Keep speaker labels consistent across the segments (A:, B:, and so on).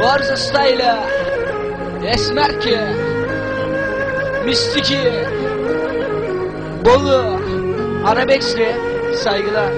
A: Varsa style. Esmer ki. Mistiki Bolu. Arabex'li Saygılar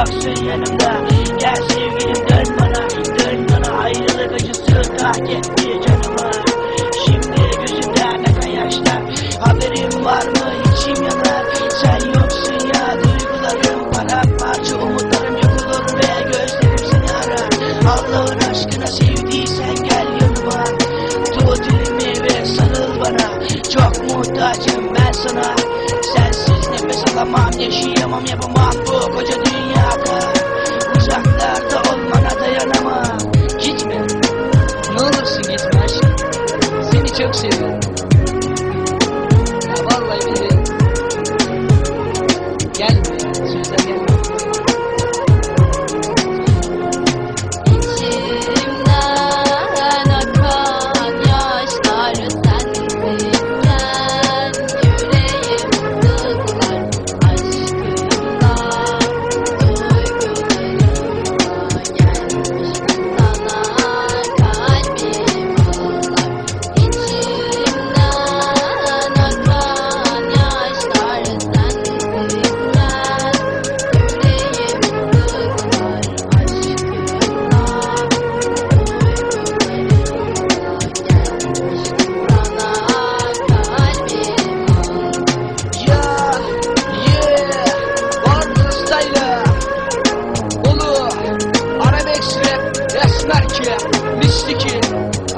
B: Yoksun yanımda. Gel sevgilim dön bana. Dön bana. Ayrılık acısı Kahretti canıma Şimdi gözümden akan yaşlar Haberin var mı? İçim yanar. Sen yoksun ya. Duygularım Paramparça. Umutlarım yok olur Ve gözlerim seni arar. Allah'ın aşkına sevdiysen gel yanıma. Tut elimi ve sarıl bana. Çok muhtacım ben sana. Sensiz nefes alamam yaşayamam yapamam. Bu koca dünyada Uzaklarda olmana dayanamam.
A: Gitme Ne olursun gitme aşkım. Seni çok seviyorum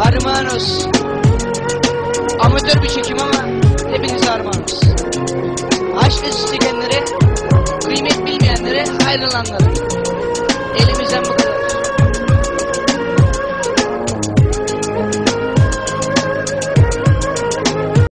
A: Armanos Amatör bir çekim ama Hepinize armağanız. Aşk isteyenlere Kıymet bilmeyenlere ayrılanlara